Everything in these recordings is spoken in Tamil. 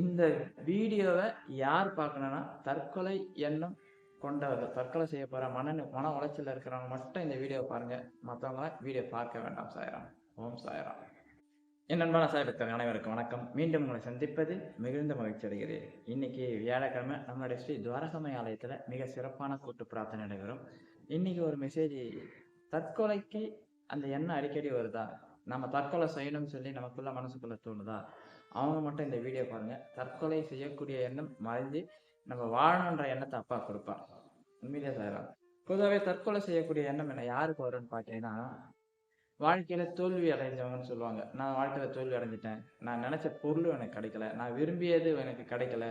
இந்த வீடியோவை யார் பார்க்கணுன்னா தற்கொலை எண்ணம் கொண்டவர்கள் தற்கொலை செய்ய போற மன மன உளைச்சல்ல இருக்கிறவங்க மட்டும் இந்த வீடியோ பாருங்க. மற்றவங்களாம் வீடியோ பார்க்க வேண்டாம் சாயராம். ஓம் சாயராம். என் நண்பான சாயபக்தர் அனைவருக்கும் வணக்கம். மீண்டும் உங்களை சந்திப்பது மிகுந்த மகிழ்ச்சி அடைகிறேன். இன்னைக்கு வியாழக்கிழமை நம்மளுடைய ஸ்ரீ துவாரகமை ஆலயத்துல மிக சிறப்பான கூட்டு பிரார்த்தனை நடைபெறும். இன்னைக்கு ஒரு மெசேஜ் தற்கொலைக்கு அந்த எண்ணம் அடிக்கடி வருதா? நம்ம தற்கொலை செய்யணும்னு சொல்லி நமக்குள்ள மனசுக்குள்ள தோணுதா? அவங்க மட்டும் இந்த வீடியோ பாருங்க. தற்கொலை செய்யக்கூடிய எண்ணம் மறைஞ்சு நம்ம வாழணுன்ற எண்ணத்தை அப்பா கொடுப்பான் உண்மையிலே சார். பொதுவாகவே தற்கொலை செய்யக்கூடிய எண்ணம் என்ன யாருக்கு வரும்னு பார்த்தீங்கன்னா வாழ்க்கையில தோல்வி அடைஞ்சவங்கன்னு சொல்லுவாங்க. நான் வாழ்க்கையில தோல்வி அடைஞ்சிட்டேன். நான் நினைச்ச பொருளும் எனக்கு கிடைக்கல. நான் விரும்பியது எனக்கு கிடைக்கல.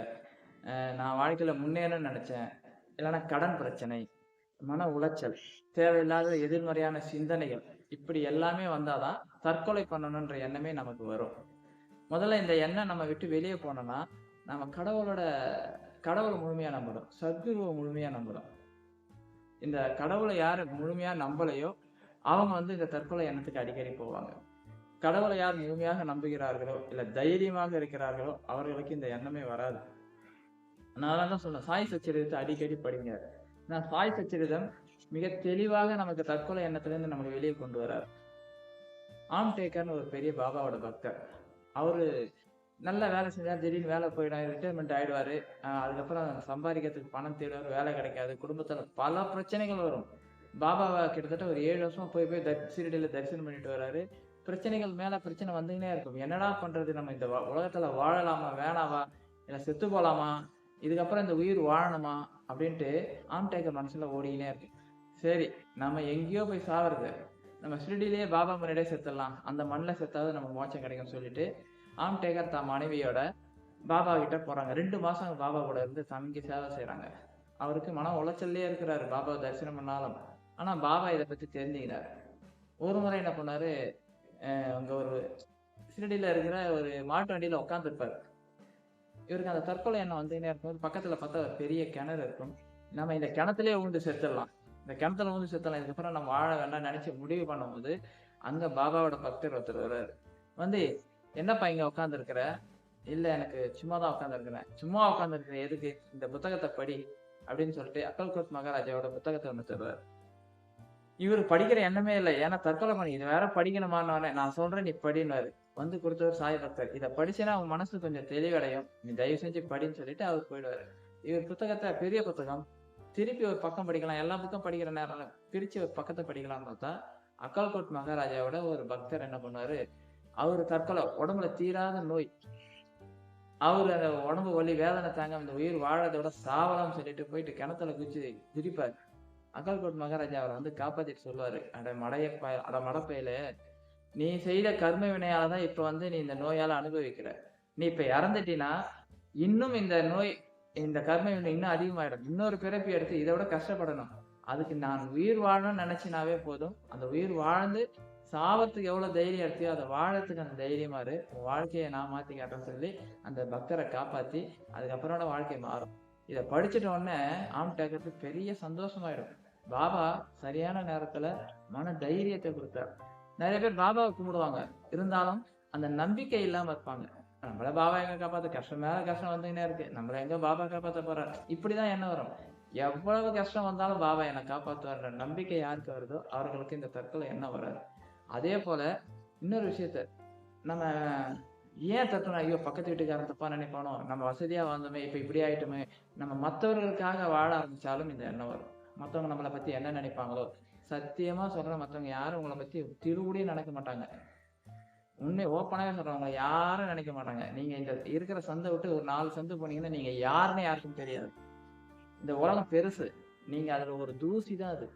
நான் வாழ்க்கையில முன்னேறணும்னு நினைச்சேன். இல்லைன்னா கடன் பிரச்சனை மன உளைச்சல் தேவையில்லாத எதிர்மறையான சிந்தனைகள் இப்படி எல்லாமே வந்தாதான் தற்கொலை பண்ணணுன்ற எண்ணமே நமக்கு வரும். முதல்ல இந்த எண்ணம் நம்ம விட்டு வெளியே போனோம்னா நம்ம கடவுளோட கடவுளை முழுமையா நம்புகிறோம் சத்குருவை முழுமையா நம்புகிறோம் இந்த கடவுளை யாரு முழுமையா நம்பலையோ அவங்க வந்து இந்த தற்கொலை எண்ணத்துக்கு அடிக்கடி போவாங்க. கடவுளை யார் முழுமையாக நம்புகிறார்களோ இல்ல தைரியமாக இருக்கிறார்களோ அவர்களுக்கு இந்த எண்ணமே வராது. நான் தான் சொன்னேன் சாய் சச்சரிதத்தை அடிக்கடி படிங்க. நான் சாய் சச்சரிதம் மிக தெளிவாக நமக்கு தற்கொலை எண்ணத்திலிருந்து நம்மளை வெளியே கொண்டு வரார் ஆம் டேக்கர்னு ஒரு பெரிய பாபாவோட பக்தர். அவர் நல்ல வேலை செஞ்சால் திடீர்னு வேலை போயிடும் ரிட்டைர்மெண்ட் ஆயிடுவாரு. அதுக்கப்புறம் சம்பாதிக்கிறதுக்கு பணம் தேடுவார் வேலை கிடைக்காது குடும்பத்தில் பல பிரச்சனைகள் வரும். பாபாவை கிட்டத்தட்ட ஒரு ஏழு வருஷமாக போய் போய் தர் தரிசனம் பண்ணிட்டு வராரு. பிரச்சனைகள் மேலே பிரச்சனை வந்துக்கினே இருக்கும். என்னடா பண்ணுறது நம்ம இந்த உலகத்தில் வாழலாமா வேணாவா இல்லை செத்து போகலாமா இதுக்கப்புறம் இந்த உயிர் வாழணுமா அப்படின்ட்டு ஆம்டேக்கர் மனசில் ஓடிக்கினே இருக்கு. சரி நம்ம எங்கேயோ போய் சாவறது. நம்ம ஷிரடியிலேயே பாபா முன்னாடியே செத்துடலாம். அந்த மண்ணில் செத்தாவது நம்ம மோட்சம் கிடைக்கும்னு சொல்லிட்டு ஆம் டேகர் தான் மனைவியோட பாபா கிட்ட போறாங்க. ரெண்டு மாசம் பாபா கூட இருந்து சாமிக்கு சேவை செய்கிறாங்க அவருக்கு மன உளைச்சல்லே இருக்கிறாரு பாபாவை தரிசனம் பண்ணாலும். ஆனா பாபா இதை பத்தி தெரிஞ்சுக்கிறார். ஒரு முறை என்ன பண்ணாரு அஹ் அங்க ஒரு சிறடியில் இருக்கிற ஒரு மாட்டு வண்டியில உட்காந்துருப்பார் இவருக்கு அந்த தற்கொலை எண்ணம் வந்துன்னே இருக்கும்போது பக்கத்துல பார்த்தா ஒரு பெரிய கிணறு இருக்கும். நம்ம இந்த கிணத்துலயே உழுந்து செத்துடலாம். இந்த கிணத்துல வந்து செத்துடலாம் இதுக்கப்புறம் நம்ம வாழ வேண்டாம் நினைச்சு முடிவு பண்ணும்போது அங்க பாபாவோட பக்தர் ஒருத்தர் வர்றாரு. வந்து என்னப்பா இங்க உட்காந்துருக்கிற இல்ல எனக்கு சும்மா தான் உட்காந்துருக்கிறேன் சும்மா உட்காந்துருக்கிறேன் எதுக்கு? இந்த புத்தகத்தை படி அப்படின்னு சொல்லிட்டு அக்கல்கோட் மகாராஜாவோட புத்தகத்தை ஒன்று தருவார். இவர் படிக்கிற எண்ணமே இல்லை. ஏன்னா தற்கொலை பண்ணி இது வேற படிக்கணுமான்னு நான் சொல்றேன் நீ படினாரு வந்து கொடுத்தவர் சாய் பக்தர். இதை படிச்சேன்னா அவன் மனசு கொஞ்சம் தெளிவடையும். நீ தயவு செஞ்சு படின்னு சொல்லிட்டு அவர் போயிடுவாரு. இவர் புத்தகத்தை பெரிய புத்தகம் திருப்பி ஒரு பக்கம் படிக்கலாம். எல்லா பக்கம் படிக்கிற நேரம் பிரிச்சு ஒரு பக்கத்தை படிக்கலாம்னு பார்த்தா அக்கால்கோட் மகாராஜாவோட ஒரு பக்தர் என்ன பண்ணாரு அவர் தற்கொலை உடம்புல தீராத நோய். அவர் அந்த உடம்பு வலி வேதனை தாங்க இந்த உயிர் வாழறதோட சாவலாம்னு சொல்லிட்டு போயிட்டு கிணத்துல குச்சி குதிப்பார் அக்கால்கோட் மகாராஜா அவரை வந்து காப்பாத்திட்டு சொல்லுவாரு. அட மடைய அட மடப்பையில நீ செய்த கர்ம வினையால தான் இப்ப வந்து நீ இந்த நோயால அனுபவிக்கிற. நீ இப்ப இறந்துட்டினா இன்னும் இந்த நோய் இந்த கர்ம வினை இன்னும் அதிகமாயிடும். இன்னொரு பிறப்பி எடுத்து இதை விட கஷ்டப்படணும். அதுக்கு நான் உயிர் வாழணும்னு நினைச்சினாவே போதும். அந்த உயிர் வாழ்ந்து சாவத்துக்கு எவ்வளவு தைரியம் எடுத்தியோ அதை வாழறதுக்கு அந்த தைரியமா இரு வாழ்க்கையை நான் மாத்தி காட்டுறேன்னு சொல்லி அந்த பக்தரை காப்பாத்தி அதுக்கப்புறம் வாழ்க்கை மாறும். இதை படிச்சுட்ட உடனே ஆம் டேக்கருக்கு பெரிய சந்தோஷமாயிடும். பாபா சரியான நேரத்துல மன தைரியத்தை கொடுத்தார். நிறைய பேர் பாபாவை கும்பிடுவாங்க. இருந்தாலும் அந்த நம்பிக்கை இல்லாம இருப்பாங்க. நம்மள பாபா எங்க காப்பாத்த. கஷ்டம் மேல கஷ்டம் வந்துகிட்டே இருக்கு. நம்மள எங்க பாபா காப்பாத்த போறார் இப்படிதான் என்ன வரும்? எவ்வளவு கஷ்டம் வந்தாலும் பாபா என்னை காப்பாத்துவார்ன்ற நம்பிக்கை யாருக்கு வருதோ அவர்களுக்கு இந்த தற்கொலை என்ன வராது. அதே போல இன்னொரு விஷயத்த நம்ம ஏன் தட்டணும் ஐயோ பக்கத்து வீட்டுக்காரன் தப்பா நினைப்பானோ? நம்ம வசதியா வந்தோமே இப்ப இப்படி ஆயிட்டோமே. நம்ம மற்றவர்களுக்காக வாழ ஆரம்பிச்சாலும் இந்த எண்ணம் வரும். மற்றவங்க நம்மளை பத்தி என்ன நினைப்பாங்களோ? சத்தியமா சொல்ற மற்றவங்க யாரும் உங்களை பத்தி திருவுடியே நினைக்க மாட்டாங்க. உண்மை ஓப்பனாவே சொல்றாங்க யாரும் நினைக்க மாட்டாங்க. நீங்க இந்த இருக்கிற சந்தை விட்டு ஒரு நாலு சந்து போனீங்கன்னா நீங்க யாருன்னு யாருக்கும் தெரியாது. இந்த உலகம் பெருசு. நீங்க அதுல ஒரு தூசி தான் அது.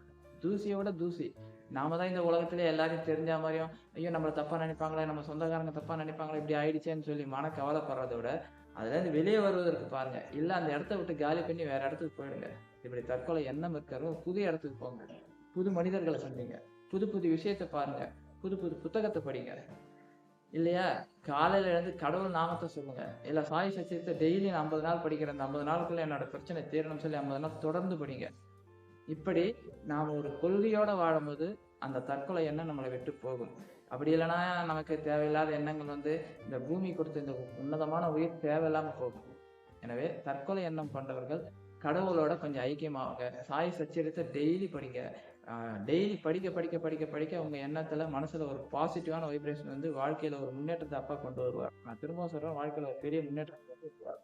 தூசியோட தூசி. நாம தான் இந்த உலகத்துல எல்லாரையும் தெரிஞ்ச மாதிரியும் ஐயோ நம்மளை தப்பா நினைப்பாங்களே நம்ம சொந்தக்காரங்க தப்பா நினைப்பாங்களே இப்படி ஆயிடுச்சேன்னு சொல்லி மன கவலைப்படுறத விட அதுல இருந்து வெளியே வருவதற்கு பாருங்க. இல்ல அந்த இடத்த விட்டு காலி பண்ணி வேற இடத்துக்கு போயிடுங்க. இப்படி தற்கொலை எண்ணம் இருக்கிறவங்க புது இடத்துக்கு போங்க. புது மனிதர்களை சந்திங்க. புது புது விஷயத்தை பாருங்க. புது புது புத்தகத்தை படிங்க. இல்லையா? காலையில எழுந்து கடவுள் நாமத்தை சொல்லுங்க. இல்ல சாய் சச்சியத்தை டெய்லி நான் ஐம்பது நாள் படிக்கிற அந்த ஐம்பது நாளுக்குள்ள என்னோட பிரச்சனை தீரணும்னு சொல்லி ஐம்பது நாள் தொடர்ந்து படிங்க. இப்படி நாம் ஒரு கொள்கையோட வாழும்போது அந்த தற்கொலை எண்ணம் நம்மளை விட்டு போகும். அப்படி இல்லைன்னா நமக்கு தேவையில்லாத எண்ணங்கள் வந்து இந்த பூமி கொடுத்த இந்த உன்னதமான உயிர் தேவையில்லாம போகும். எனவே தற்கொலை எண்ணம் கொண்டவர்கள் கடவுளோட கொஞ்சம் ஐக்கியமாகுங்க. சாய் சச்சரித்தை டெய்லி படிங்க. டெய்லி படிக்க படிக்க படிக்க படிக்க அவங்க எண்ணத்துல மனசுல ஒரு பாசிட்டிவான வைப்ரேஷன் வந்து வாழ்க்கையில ஒரு முன்னேற்றத்தை அப்பா கொண்டு வருவார். நான் திரும்ப சொல்றேன் வாழ்க்கையில ஒரு பெரிய முன்னேற்றத்தை கொண்டு வருவார்.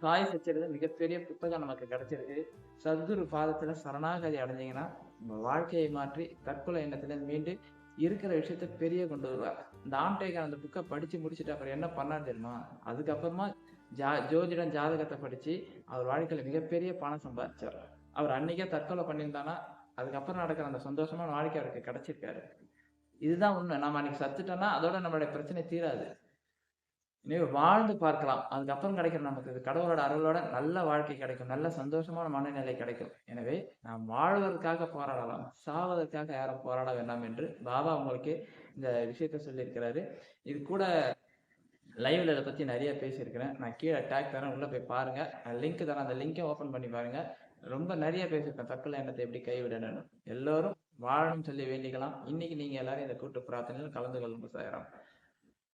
சாய் சச்சரிதை மிகப்பெரிய புத்தகம் நமக்கு கிடைச்சிருக்கு. சத்குரு பாதத்துல சரணாகதி அடைஞ்சிங்கன்னா உங்க வாழ்க்கையை மாற்றி தற்கொலை எண்ணத்துல மீண்டு இருக்கிற விஷயத்த பெரிய கொண்டு வருவார். இந்த ஆம்டேகர் அந்த புக்கை படிச்சு முடிச்சுட்டு அப்புறம் என்ன பண்ணான்னு தெரியுமா? அதுக்கப்புறமா ஜா ஜோதிடம் ஜாதகத்தை படிச்சு அவர் வாழ்க்கையில மிகப்பெரிய பணம் சம்பாதிச்சார். அவர் அன்னைக்கே தற்கொலை பண்ணியிருந்தானா? அதுக்கப்புறம் நடக்கிற அந்த சந்தோஷமான வாழ்க்கை அவருக்கு கிடைச்சிருக்காரு. இதுதான் உண்மை. நம்ம அன்னைக்கு சத்துட்டோம்னா அதோட நம்மளுடைய பிரச்சனை தீராது. நீ வாழ்ந்து பார்க்கலாம். அதுக்கப்புறம் கிடைக்கிற நமக்கு கடவுளோட அருளோட நல்ல வாழ்க்கை கிடைக்கும். நல்ல சந்தோஷமான மனநிலை கிடைக்கும். எனவே நாம் வாழ்வதற்காக போராடலாம். சாவதற்காக யாரும் போராட வேண்டாம் என்று பாபா உங்களுக்கு இந்த விஷயத்த சொல்லியிருக்கிறாரு. இது கூட லைவ்ல இதை பத்தி நிறைய பேசியிருக்கிறேன். நான் கீழே டேக் தரேன். உள்ள போய் பாருங்க. லிங்க் தரேன். அந்த லிங்கை ஓபன் பண்ணி பாருங்க. ரொம்ப நிறைய பேசியிருக்கேன் தற்கொலை எண்ணத்தை எப்படி கைவிடணும் எல்லோரும் வாழணும் சொல்லி வேண்டிக்கலாம். இன்னைக்கு நீங்க எல்லாரும் இந்த கூட்டு பிரார்த்தனையில் கலந்து கொள்ளுங்க சாயராம்.